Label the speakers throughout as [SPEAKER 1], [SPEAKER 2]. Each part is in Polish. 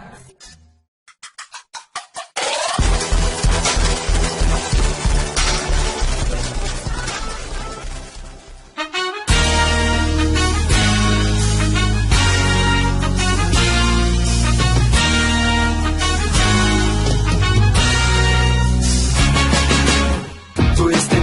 [SPEAKER 1] Thank you.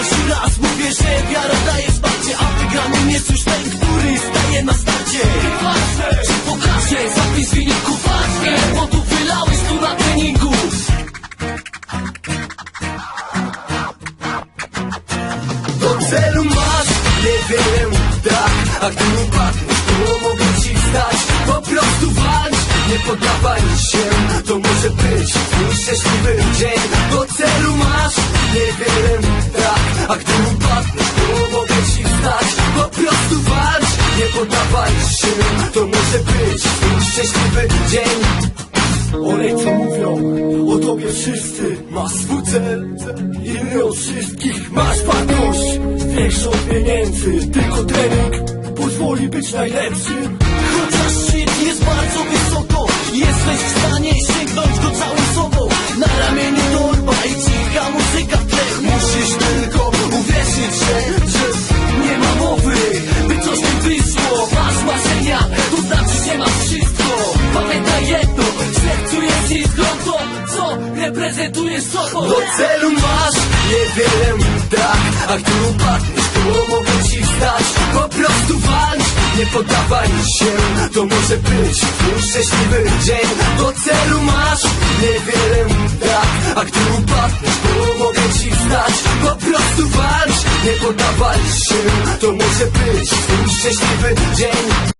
[SPEAKER 1] pierwszy raz mówię, że wiara daje wsparcie A wygranym jest już ten, który staje na starcie. Czy pokażę, zapis wyniku ważne Bo tu wylałeś tu na treningu. Do celu masz? Niewiele tak. A gdy upadniesz, to mogę ci stać Po prostu walcz, nie poddawaj się. To może być twój szczęśliwy dzień A gdy upadniesz, to mogę ci stać Po prostu walcz, nie poddawaj się. To może być szczęśliwy dzień. Olej co mówią o tobie wszyscy Masz swój cel, inny od wszystkich Masz wartość, większą od pieniędzy Tylko trening. Pozwoli być najlepszym Chociaż szczyt jest bardzo wysoko Jesteś w stanie sięgnąć go całą Marzenia, to znaczy, że masz wszystko. Pamiętaj jedno, w sercu jest iskro To, co reprezentujesz sobą Do celu masz niewiele tak A gdy upadniesz, to mogę ci stać Po prostu walcz, nie poddawaj się To może być twój szczęśliwy dzień. Do celu masz niewiele tak A gdy upadniesz, to mogę ci stać Po prostu walcz, nie poddawaj się To może być twój szczęśliwy dzień